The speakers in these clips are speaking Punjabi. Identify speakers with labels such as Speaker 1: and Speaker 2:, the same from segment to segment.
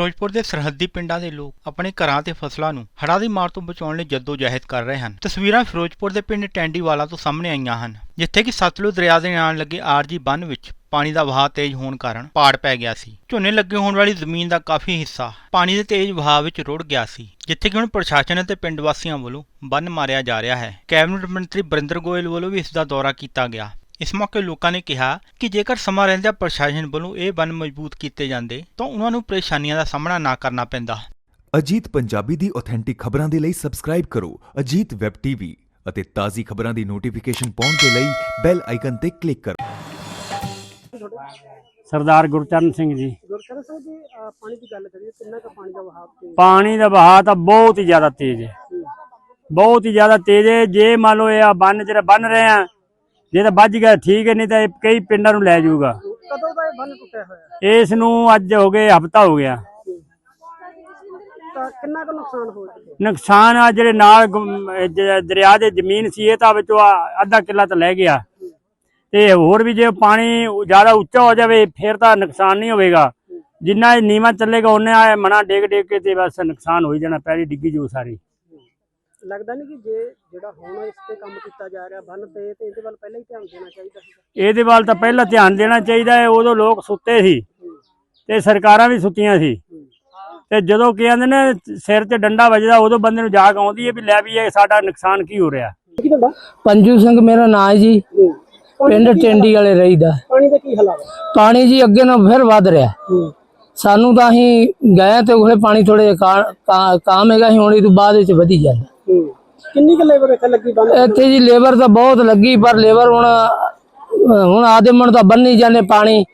Speaker 1: ਫਿਰੋਜ਼ਪੁਰ ਦੇ ਸਰਹੱਦੀ ਪਿੰਡਾਂ ਦੇ ਲੋਕ ਆਪਣੇ ਘਰਾਂ ਤੇ ਫਸਲਾਂ ਨੂੰ ਹੜ੍ਹਾਂ ਦੀ ਮਾਰ ਤੋਂ ਬਚਾਉਣ ਲਈ ਜੱਦੋ ਜਹਿਦ ਕਰ ਰਹੇ ਹਨ। ਤਸਵੀਰਾਂ ਫਿਰੋਜ਼ਪੁਰ ਦੇ ਪਿੰਡ ਟੈਂਡੀਵਾਲਾ ਤੋਂ ਸਾਹਮਣੇ ਆਈਆਂ ਹਨ, ਜਿੱਥੇ ਕਿ ਸਤਲੁਜ ਦਰਿਆ ਦੇ ਨਾਲ ਲੱਗੇ ਆਰਜੀ ਬੰਨ ਵਿੱਚ ਪਾਣੀ ਦਾ ਵਹਾਅ ਤੇਜ਼ ਹੋਣ ਕਾਰਨ ਪਾੜ ਪੈ ਗਿਆ ਸੀ। ਝੋਨੇ ਲੱਗੇ ਹੋਣ ਵਾਲੀ ਜ਼ਮੀਨ ਦਾ ਕਾਫੀ ਹਿੱਸਾ ਪਾਣੀ ਦੇ ਤੇਜ਼ ਵਹਾਅ ਵਿੱਚ ਰੁੜ ਗਿਆ ਸੀ, ਜਿੱਥੇ ਕਿ ਹੁਣ ਪ੍ਰਸ਼ਾਸਨ ਅਤੇ ਪਿੰਡ ਵਾਸੀਆਂ ਵੱਲੋਂ ਬੰਨ ਮਾਰਿਆ ਜਾ ਰਿਹਾ ਹੈ। ਕੈਬਨਿਟ ਮੰਤਰੀ ਬਰਿੰਦਰ ਗੋਇਲ ਵੱਲੋਂ ਵੀ ਇਸ ਦਾ ਦੌਰਾ ਕੀਤਾ ਗਿਆ। ਇਸ ਮੌਕੇ ਲੋਕਾਂ ਨੇ ਕਿਹਾ ਕਿ ਜੇਕਰ ਸਮਾਂ ਰਹਿੰਦਿਆਂ ਪ੍ਰਸ਼ਾਸਨ ਵੱਲੋਂ ਇਹ ਬੰਨ ਮਜ਼ਬੂਤ ਕੀਤੇ ਜਾਂਦੇ ਤਾਂ ਉਹਨਾਂ ਨੂੰ ਪਰੇਸ਼ਾਨੀਆਂ ਦਾ ਸਾਹਮਣਾ ਨਾ ਕਰਨਾ ਪੈਂਦਾ।
Speaker 2: ਅਜੀਤ ਪੰਜਾਬੀ ਦੀ ਆਥੈਂਟਿਕ ਖਬਰਾਂ ਦੇ ਲਈ ਸਬਸਕ੍ਰਾਈਬ ਕਰੋ ਅਜੀਤ ਵੈਬ ਟੀਵੀ ਅਤੇ ਤਾਜ਼ੀ ਖਬਰਾਂ ਦੀ ਨੋਟੀਫਿਕੇਸ਼ਨ ਪਾਉਣ ਦੇ ਲਈ ਬੈਲ ਆਈਕਨ ਤੇ ਕਲਿੱਕ ਕਰੋ।
Speaker 3: ਸਰਦਾਰ ਗੁਰਚਰਨ ਸਿੰਘ ਜੀ।
Speaker 4: ਸਿੰਘ ਪਾਣੀ ਦੀ ਗੱਲ ਕਰੀਏ ਕਿੰਨਾ ਕੁ ਪਾਣੀ ਦਾ ਵਹਾਅ ਤੇ
Speaker 3: ਪਾਣੀ ਦਾ ਵਹਾਅ ਤਾਂ ਬਹੁਤ ਹੀ ਜ਼ਿਆਦਾ ਤੇਜ਼ ਹੈ। ਬਹੁਤ ਹੀ ਜ਼ਿਆਦਾ ਤੇਜ਼ ਹੈ। ਜੇ ਮੰਨ ਲਓ ਇਹ ਬੰਨ ਜਿਹੜਾ ਬੰਨ ਰਹੇ ਆ ਜੇ ਤਾਂ ਵੱਜ ਗਿਆ ਠੀਕ ਹੈ ਨਹੀਂ ਤਾਂ ਇਹ ਕਈ ਪਿੰਡਾਂ ਨੂੰ ਲੈ ਜਾਊਗਾ।
Speaker 4: ਕਦੋਂ ਦਾ ਇਹ ਬੰਨ ਟੁੱਟਿਆ ਹੋਇਆ?
Speaker 3: ਇਸ ਨੂੰ ਅੱਜ ਹੋ ਗਏ ਹਫਤਾ ਹੋ ਗਿਆ।
Speaker 4: ਤਾਂ ਕਿੰਨਾ ਕੁ ਨੁਕਸਾਨ ਹੋ ਚੁੱਕਿਆ?
Speaker 3: ਨੁਕਸਾਨ ਆ ਜਿਹੜੇ ਨਾਲ ਗੁੰਮ- ਇਹ ਜ- ਦਰਿਆ ਦੇ ਜ਼ਮੀਨ ਸੀ ਇਹ ਤਾਂ ਵਿੱਚੋਂ ਆ- ਅੱਧਾ ਕਿੱਲਾ ਤਾਂ ਲੈ ਗਿਆ। ਤੇ ਹੋਰ ਵੀ ਜੇ ਪਾਣੀ ਜ਼ਿਆਦਾ ਉੱਚਾ ਹੋ ਜਾਵੇ ਫਿਰ ਤਾਂ ਨੁਕਸਾਨ ਨਹੀਂ ਹੋਵੇਗਾ। ਜਿੰਨਾ ਇਹ ਨੀਵਾਂ ਚੱਲੇਗਾ ਉਹਨੇ ਆ ਮਣਾ ਡੇਗ ਡੇਗ ਕੇ ਤੇ ਬਸ ਨੁਕਸਾਨ ਹੋ ਹੀ ਜਾਣਾ ਪੈਲੀ ਡਿੱਗੀ ਜੋ ਸਾਰੀ।
Speaker 4: ਲੱਗਦਾ ਨਹੀਂ ਕਿ ਜੇ ਜਿਹੜਾ ਹੁਣ ਇਸ ਤੇ ਕੰਮ ਕੀਤਾ ਜਾ ਰਿਹਾ ਬੰਨ ਤੇ ਤੇ ਇਹਦੇ ਵੱਲ ਪਹਿਲਾਂ ਹੀ ਧਿਆਨ ਦੇਣਾ ਚਾਹੀਦਾ ਸੀ
Speaker 3: ਇਹਦੇ ਵੱਲ ਤਾਂ ਪਹਿਲਾਂ ਧਿਆਨ ਦੇਣਾ ਚਾਹੀਦਾ ਹੈ ਉਦੋਂ ਲੋਕ ਸੁੱਤੇ ਸੀ ਤੇ ਸਰਕਾਰਾਂ ਵੀ ਸੁੱਤੀਆਂ ਸੀ। ਤੇ ਜਦੋਂ ਕਹਿੰਦੇ ਨੇ ਸਿਰ ਤੇ ਡੰਡਾ ਵੱਜਦਾ ਉਦੋਂ ਬੰਦੇ ਨੂੰ ਜਾਗ ਆਉਂਦੀ ਹੈ ਵੀ ਲੈ ਵੀ ਇਹ ਸਾਡਾ ਨੁਕਸਾਨ ਕੀ ਹੋ ਰਿਹਾ।
Speaker 5: ਪੰਜੂ ਸਿੰਘ ਮੇਰਾ ਨਾਂ ਹੈ ਜੀ। ਪਿੰਡ ਟੈਂਡੀ ਵਾਲੇ ਰਹੀਦਾ।
Speaker 4: ਪਾਣੀ ਦੇ ਕੀ ਹਾਲਾਤ? ਹੈ
Speaker 5: ਪਾਣੀ ਜੀ ਅੱਗੇ ਨਾਲ ਫਿਰ ਵੱਧ ਰਿਹਾ। ਸਾਨੂੰ ਤਾਂ ਅਸੀਂ ਗਏ ਤੇ ਉਹਲੇ ਪਾਣੀ ਥੋੜੇ ਕਾਮ ਹੈਗਾ ਸੀ ਹੁਣ ਇਹ ਤੋਂ ਬਾਅਦ ਵਿੱਚ ਵਧੀ ਜਾਂਦਾ।
Speaker 4: ਕਿੰਨੀ ਕੁ ਲੇਬਰ ਇੱਥੇ ਲੱਗੀ ਬੰਨ
Speaker 5: ਇੱਥੇ ਜੀ ਲੇਬਰ ਤਾਂ ਬਹੁਤ ਲੱਗੀ ਪਰ ਲੇਬਰ ਹੁਣ ਹੁਣ ਆਦੇ ਮਣ ਤਾਂ ਬੰਨੀ ਜਾਂਦੇ ਪਾਣੀ।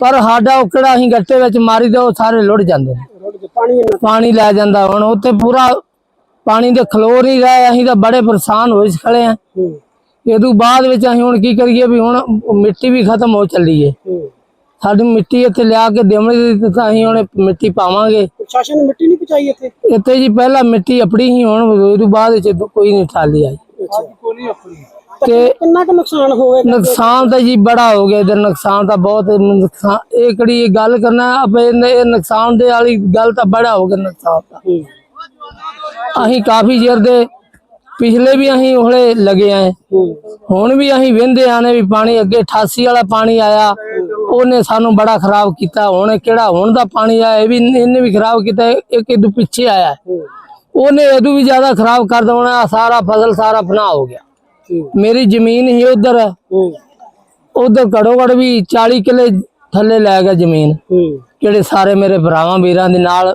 Speaker 5: ਪਰ ਸਾਡਾ ਉਹ ਕਿਹੜਾ ਅਸੀਂ ਗੱਟੇ ਵਿੱਚ ਮਾਰੀ ਦੇ ਸਾਰੇ ਲੁੜ ਜਾਂਦੇ ਨੇ।
Speaker 4: ਪਾਣੀ
Speaker 5: ਲੈ ਜਾਂਦਾ ਹੁਣ ਉੱਥੇ ਪੂਰਾ ਪਾਣੀ ਦੇ ਖਲੋ ਨਹੀਂ ਰਿਹਾ ਅਸੀਂ ਤਾਂ ਬੜੇ ਪਰੇਸ਼ਾਨ ਹੋਏ ਖੜੇ ਆ
Speaker 4: ਹੂੰ।
Speaker 5: ਇਹ ਤੋਂ ਬਾਅਦ ਵਿੱਚ ਅਸੀਂ ਹੁਣ ਕੀ ਕਰੀਏ ਵੀ ਹੁਣ ਮਿੱਟੀ ਵੀ ਖਤਮ ਹੋ ਚੱਲੀ ਏ।
Speaker 4: ਹੂੰ।
Speaker 5: ਸਾਡੀ ਮਿੱਟੀ ਇੱਥੇ ਲਿਆ ਕੇ ਦੇਵਣੀ ਤੇ ਤਾਂ ਅਸੀਂ ਹੁਣ ਮਿੱਟੀ ਪਾਵਾਂਗੇ।
Speaker 4: ਪ੍ਰਸ਼ਾਸਨ ਨੇ ਮਿੱਟੀ ਨਹੀਂ ਪਹੁੰਚਾਈ ਇੱਥੇ?
Speaker 5: ਇੱਥੇ ਜੀ ਪਹਿਲਾਂ ਮਿੱਟੀ ਆਪਣੀ ਹੀ ਹੁਣ ਇਹ ਤੋਂ ਬਾਅਦ ਵਿੱਚ ਕੋਈ ਨਹੀਂ ਠਾਲੀ ਆਈ। ਤੇ
Speaker 4: ਕਿੰਨਾ ਕੁ ਨੁਕਸਾਨ ਹੋਵੇਗਾ?
Speaker 5: ਨੁਕਸਾਨ ਤਾਂ ਜੀ ਬੜਾ ਹੋ ਗਿਆ ਇਧਰ ਨੁਕਸਾਨ ਤਾਂ ਬਹੁਤ ਨੁਕਸਾਨ ਇਹ ਕਿਹੜੀ ਇਹ ਗੱਲ ਕਰਨਾ ਆਪੇ ਇਹ ਨੁਕਸਾਨ ਦੇ ਵਾਲੀ ਗੱਲ ਤਾਂ ਬੜਾ ਹੋ ਗਿਆ ਨੁਕਸਾਨ ਤਾਂ। ਅਸੀਂ ਕਾਫੀ ਚਿਰ ਦੇ ਪਿਛਲੇ ਵੀ ਅਸੀਂ ਉਹਲੇ ਲੱਗੇ ਆਏ। ਹੁਣ ਵੀ ਅਸੀਂ ਵਹਿੰਦੇ ਆਨੇ ਵੀ ਪਾਣੀ ਅੱਗੇ 88 ਵਾਲਾ ਪਾਣੀ ਆਇਆ। ਉਹਨੇ ਸਾਨੂੰ ਬੜਾ ਖਰਾਬ ਕੀਤਾ ਹੁਣ ਕਿਹੜਾ ਹੁਣ ਦਾ ਪਾਣੀ ਆਇਆ ਇਹ ਵੀ ਇਹਨੇ ਵੀ ਖਰਾਬ ਕੀਤਾ ਇੱਕ ਇਹਦੂ ਪਿੱਛੇ ਆਇਆ। ਉਹਨੇ ਇਹਦੂ ਵੀ ਜ਼ਿਆਦਾ ਖਰਾਬ ਕਰ ਦੇਣਾ ਸਾਰਾ ਫਸਲ ਸਾਰਾ ਫਨਾ ਹੋ ਗਿਆ। ਮੇਰੀ ਜ਼ਮੀਨ ਹੀ ਉਧਰ ਹੈ। ਉਧਰ ਘੜੋ ਘੜ ਵੀ 40 ਕਿੱਲੇ ਥੱਲੇ ਲੈ ਗਿਆ ਜ਼ਮੀਨ। ਜਿਹੜੇ ਸਾਰੇ ਮੇਰੇ ਭਰਾਵਾਂ ਵੀਰਾਂ ਦੇ ਨਾਲ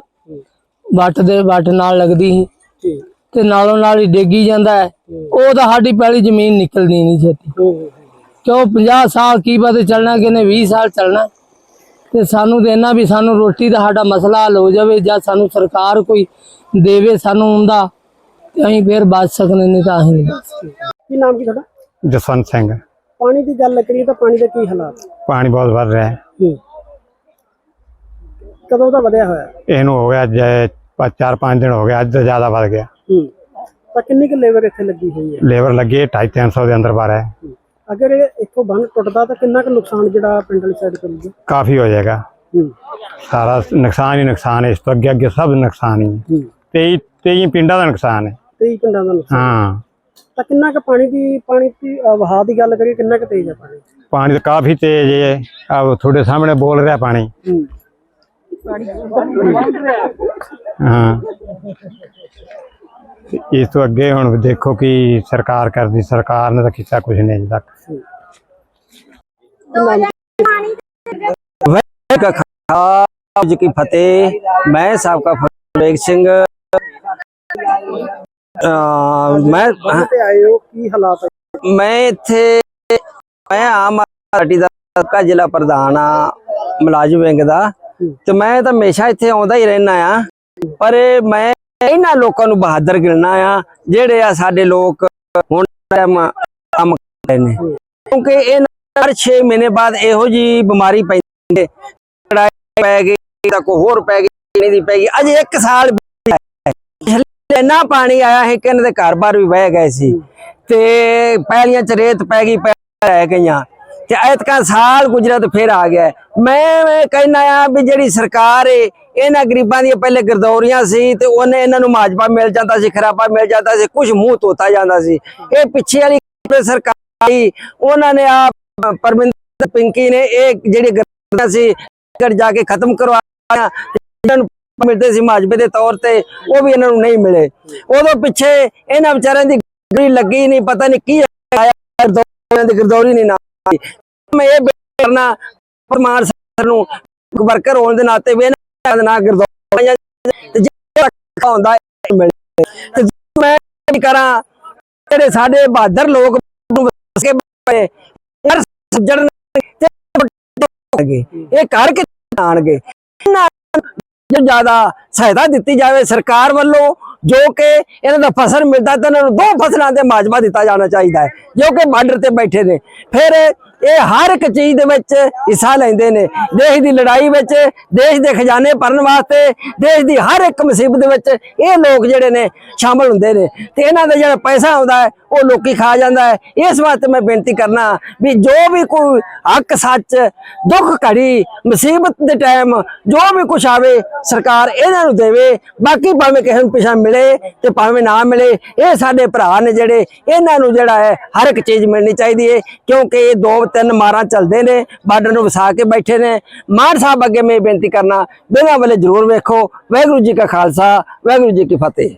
Speaker 5: ਵੱਟ ਦੇ ਵੱਟ ਨਾਲ ਲੱਗਦੀ ਸੀ। ਤੇ ਨਾਲੋਂ ਨਾਲ ਹੀ ਡੇਗੀ ਜਾਂਦਾ ਹੈ। ਉਹ ਤਾਂ ਸਾਡੀ ਪਹਿਲੀ ਜ਼ਮੀਨ ਨਿਕਲਦੀ ਨਹੀਂ ਛੇਤੀ। ਕਿਉਂ 50 ਸਾਲ ਕੀ ਪਤਾ ਚੱਲਣਾ ਕਿਨੇ 20 ਸਾਲ ਚੱਲਣਾ। ਤੇ ਸਾਨੂੰ ਤੇ ਇਹਨਾਂ ਵੀ ਸਾਨੂੰ ਰੋਟੀ ਦਾ ਸਾਡਾ ਮਸਲਾ ਹੱਲ ਹੋ ਜਾਵੇ ਜਾਂ ਸਾਨੂੰ ਸਰਕਾਰ ਕੋਈ ਦੇਵੇ ਸਾਨੂੰ ਹੁੰਦਾ ਤੇ ਅਸੀਂ ਫੇਰ ਬਚ ਸਕਦੇ ਨਹੀਂ ਤਾਂ ਅਸੀਂ ਨਹੀਂ ਬਚ ਸਕਦੇ
Speaker 4: ਕੀ ਨਾਮ ਕੀ ਤੁਹਾਡਾ?
Speaker 3: ਜਸਵੰਤ ਸਿੰਘ।
Speaker 4: ਪਾਣੀ ਦੀ ਗੱਲ ਕਰੀਏ ਤਾਂ ਪਾਣੀ ਦੇ ਕੀ ਹਾਲਾਤ?
Speaker 3: ਪਾਣੀ ਬਹੁਤ ਵੱਧ ਰਿਹਾ ਹੈ।
Speaker 4: ਹੂੰ। ਕਦੋਂ ਦਾ ਵਧਿਆ ਹੋਇਆ?
Speaker 3: ਇਹਨੂੰ ਹੋ ਗਿਆ ਅੱਜ 4-5 ਦਿਨ ਹੋ ਗਏ ਅੱਜ ਤੋਂ ਜ਼ਿਆਦਾ ਵੱਧ ਗਿਆ।
Speaker 4: ਹੂੰ। ਤਾਂ ਕਿੰਨੀ ਕੁ ਲੇਬਰ ਇੱਥੇ ਲੱਗੀ ਹੋਈ ਹੈ?
Speaker 3: ਲੇਬਰ ਲੱਗੀ 250-300 ਦੇ ਅੰਦਰ ਬਾਰ ਹੈ।
Speaker 4: ਅਗਰ ਇਹ ਇੱਥੋਂ ਬੰਨ ਟੁੱਟਦਾ ਤਾਂ ਕਿੰਨਾ ਕੁ ਨੁਕਸਾਨ ਜਿਹੜਾ ਪਿੰਡ ਵਾਲੀ ਸਾਈਡ ਕਰੂਗਾ?
Speaker 3: ਕਾਫੀ ਹੋ ਜਾਏਗਾ। ਸਾਰਾ ਨੁਕਸਾਨ ਹੀ ਨੁਕਸਾਨ ਹੈ ਇਸ ਤੋਂ ਅੱਗੇ ਅੱਗੇ ਸਭ ਨੁਕਸਾਨ ਹੀ ਹੈ।
Speaker 4: ਹੂੰ।
Speaker 3: ਤੇ ਤੇਈ ਪਿੰਡਾਂ ਦਾ ਨੁਕਸਾਨ ਹੈ।
Speaker 4: 23 ਪਿੰਡਾਂ ਦਾ ਨੁਕਸਾਨ।
Speaker 3: ਹਾਂ।
Speaker 4: ਤਾਂ ਕਿੰਨਾ ਕੁ ਪਾਣੀ ਦੀ ਪਾਣੀ ਦੀ ਵਹਾਅ ਦੀ ਗੱਲ ਕਰੀਏ ਕਿੰਨਾ ਕੁ ਤੇਜ਼ ਹੈ ਪਾਣੀ?
Speaker 3: ਪਾਣੀ ਤਾਂ ਕਾਫੀ ਤੇਜ਼ ਹੈ। ਆ ਤੁਹਾਡੇ ਸਾਹਮਣੇ ਬੋਲ ਰਿਹਾ ਪਾਣੀ।
Speaker 4: ਹਾਂ।
Speaker 3: ਇਸ ਤੋਂ ਅੱਗੇ ਹੁਣ ਦੇਖੋ ਕਿ ਸਰਕਾਰ ਕਰਦੀ, ਸਰਕਾਰ ਨੇ ਤਾਂ ਕੀਤਾ ਕੁਝ ਨਹੀਂ ਅਜੇ ਤੱਕ।
Speaker 6: ਵਾਹਿਗੁਰੂ ਕਾ ਖਾਲਸਾ ਜੀ ਕੀ ਫਤਿਹ। ਸਿੰਘ। ਮੈਂ
Speaker 4: ਹਾਲਾਤ
Speaker 6: ਮੈਂ ਇੱਥੇ, ਮੈਂ ਆਮ ਪਾਰਟੀ ਦਾ ਕਾ ਜ਼ਿਲ੍ਹਾ ਪ੍ਰਧਾਨ ਆ, ਮਲਾਜਮ ਵਿੰਗ ਦਾ। ਤੇ ਮੈਂ ਤਾਂ ਹਮੇਸ਼ਾ ਇੱਥੇ ਆਉਂਦਾ ਹੀ ਰਹਿਣਾ ਆ। ਪਰ ਮੈਂ ਇਹਨਾਂ ਲੋਕਾਂ ਨੂੰ ਬਹਾਦਰ ਗਿਣਨਾ ਆ, ਜਿਹੜੇ ਆ ਸਾਡੇ ਲੋਕ ਹੁਣ ਕੰਮ ਕਰਦੇ ਨੇ। ਕਿਉਂਕਿ ਇਹਨਾਂ ਹਰ 6 ਮਹੀਨੇ ਬਾਅਦ ਇਹੋ ਜੀ ਬਿਮਾਰੀ ਪੈਂਦੀ ਲੜਾਈ ਪੈ ਗਈ ਤਾਂ ਕੋਈ ਹੋਰ ਪੈ ਗਈ ਨਹੀਂ ਦੀ ਪੈ ਗਈ, ਅਜੇ 1 ਸਾਲ ਇੰਨਾ ਪਾਣੀ ਆਇਆ ਹੈ ਕਿ ਇਹਨਾਂ ਦੇ ਘਰ-ਬਾਰ ਵੀ ਵਹਿ ਗਏ ਸੀ। ਤੇ ਪਹਿਲੀਆਂ ਚ ਰੇਤ ਪੈ ਗਈ ਪੈ ਰਹਿ ਗਈਆਂ। ਤੇ ਐਤਕਾਂ ਸਾਲ ਗੁਜਰਾ ਫਿਰ ਆ ਗਿਆ। ਮੈਂ ਮੈਂ ਕਹਿਣਾ ਆ ਵੀ ਜਿਹੜੀ ਸਰਕਾਰ ਏ ਇਹਨਾਂ ਗਰੀਬਾਂ ਦੀਆਂ ਪਹਿਲੇ ਗਰਦੌਰੀਆਂ ਸੀ ਤੇ ਉਹਨੇ ਇਹਨਾਂ ਨੂੰ ਮਾਜਪਾ ਮਿਲ ਜਾਂਦਾ ਸੀ, ਖਰਾਬਾ ਮਿਲ ਜਾਂਦਾ ਸੀ ਕੁਝ ਮੂੰਹ ਧੋਤਾ ਜਾਂਦਾ ਸੀ। ਇਹ ਪਿੱਛੇ ਵਾਲੀ ਸਰਕਾਰੀ ਉਹਨਾਂ ਨੇ ਆ ਪਰਮਿੰਦਰ ਪਿੰਕੀ ਨੇ ਇਹ ਜਿਹੜੀ ਗਰਦੌਰੀਆਂ ਸੀ ਕਰ ਜਾ ਕੇ ਖਤਮ ਕਰਵਾਇਆ ਇਹਨਾਂ ਨੂੰ ਮਿਲਦੇ ਸੀ ਮਾਜਬੇ ਦੇ ਤੌਰ ਤੇ, ਉਹ ਵੀ ਇਹਨਾਂ ਨੂੰ ਨਹੀਂ ਮਿਲੇ। ਉਦੋਂ ਪਿੱਛੇ ਇਹਨਾਂ ਵਿਚਾਰਿਆਂ ਦੀ ਗਰੀ ਲੱਗੀ ਨਹੀਂ, ਪਤਾ ਨਹੀਂ ਕੀ ਆਇਆ ਦੀ ਗਰਦੌਰੀ ਨਹੀਂ ਨਾ ਮੈਂ ਇਹ ਕਰਨਾ ਪ੍ਰਮਾਣ ਸਰ ਨੂੰ, ਵਰਕਰ ਹੋਣ ਦੇ ਨਾਤੇ ਵੀ ਇਹਨਾਂ ਦਾ ਨਾ ਗਰਦੌਰੀਆਂ ਤੇ ਜਿਹੜਾ ਹੁੰਦਾ ਮਿਲੇ ਤੇ ਮੈਂ ਵੀ ਕਰਾਂ, ਜਿਹੜੇ ਸਾਡੇ ਬਹਾਦਰ ਲੋਕ ਵਸ ਕੇ ਬਣੇ ਯਾਰ ਸੱਜਣ ਇਹ ਘਰ ਕਿ ਆਣਗੇ ਇਹਨਾਂ ਜ਼ਿਆਦਾ ਸਹਾਇਤਾ ਦਿੱਤੀ ਜਾਵੇ ਸਰਕਾਰ ਵੱਲੋਂ ਜੋ ਕਿ ਇਹਨਾਂ ਦਾ ਫਸਲ ਮਿਲਦਾ ਤਾਂ ਇਹਨਾਂ ਨੂੰ ਦੋ ਫਸਲਾਂ ਦੇ ਮਾਜਮਾ ਦਿੱਤਾ ਜਾਣਾ ਚਾਹੀਦਾ ਹੈ, ਜੋ ਕਿ ਬਾਰਡਰ ਤੇ ਬੈਠੇ ਨੇ। ਫਿਰ ਇਹ ਹਰ ਇੱਕ ਚੀਜ਼ ਦੇ ਵਿੱਚ ਹਿੱਸਾ ਲੈਂਦੇ ਨੇ। ਦੇਸ਼ ਦੀ ਲੜਾਈ ਵਿੱਚ, ਦੇਸ਼ ਦੇ ਖਜ਼ਾਨੇ ਭਰਨ ਵਾਸਤੇ, ਦੇਸ਼ ਦੀ ਹਰ ਇੱਕ ਮੁਸੀਬਤ ਵਿੱਚ ਇਹ ਲੋਕ ਜਿਹੜੇ ਨੇ ਸ਼ਾਮਲ ਹੁੰਦੇ ਨੇ। ਤੇ ਇਹਨਾਂ ਦਾ ਜਿਹੜਾ ਪੈਸਾ ਆਉਂਦਾ ਹੈ, ਉਹ ਲੋਕੀ ਖਾ ਜਾਂਦਾ ਹੈ। ਇਸ ਵਾਸਤੇ ਮੈਂ ਬੇਨਤੀ ਕਰਨਾ ਵੀ ਜੋ ਵੀ ਕੋਈ ਹੱਕ, ਸੱਚ, ਦੁੱਖ, ਘੜੀ, ਮੁਸੀਬਤ ਦੇ ਟਾਈਮ ਜੋ ਵੀ ਕੁਝ ਆਵੇ, ਸਰਕਾਰ ਇਹਨਾਂ ਨੂੰ ਦੇਵੇ। ਬਾਕੀ ਭਾਵੇਂ ਕਿਸੇ ਨੂੰ ਪਿਛਾ ਮਿਲੇ ਤੇ ਭਾਵੇਂ ਨਾ ਮਿਲੇ, ਇਹ ਸਾਡੇ ਭਰਾ ਨੇ ਜਿਹੜੇ, ਇਹਨਾਂ ਨੂੰ ਜਿਹੜਾ ਹੈ ਹਰ ਇੱਕ ਚੀਜ਼ ਮਿਲਣੀ ਚਾਹੀਦੀ ਹੈ ਕਿਉਂਕਿ ਇਹ ਦੋ ਤਿੰਨ ਮਾਰਾਂ ਚੱਲਦੇ ਨੇ, ਬਾਰਡਰ ਨੂੰ ਵਸਾ ਕੇ ਬੈਠੇ ਨੇ। ਮਾਨ ਸਾਹਿਬ ਅੱਗੇ ਮੈਂ ਬੇਨਤੀ ਕਰਨਾ ਦੋਨਾਂ ਵੱਲੇ ਜ਼ਰੂਰ ਵੇਖੋ। ਵਾਹਿਗੁਰੂ ਜੀ ਕਾ ਖਾਲਸਾ, ਵਾਹਿਗੁਰੂ ਜੀ ਕੀ ਫਤਿਹ।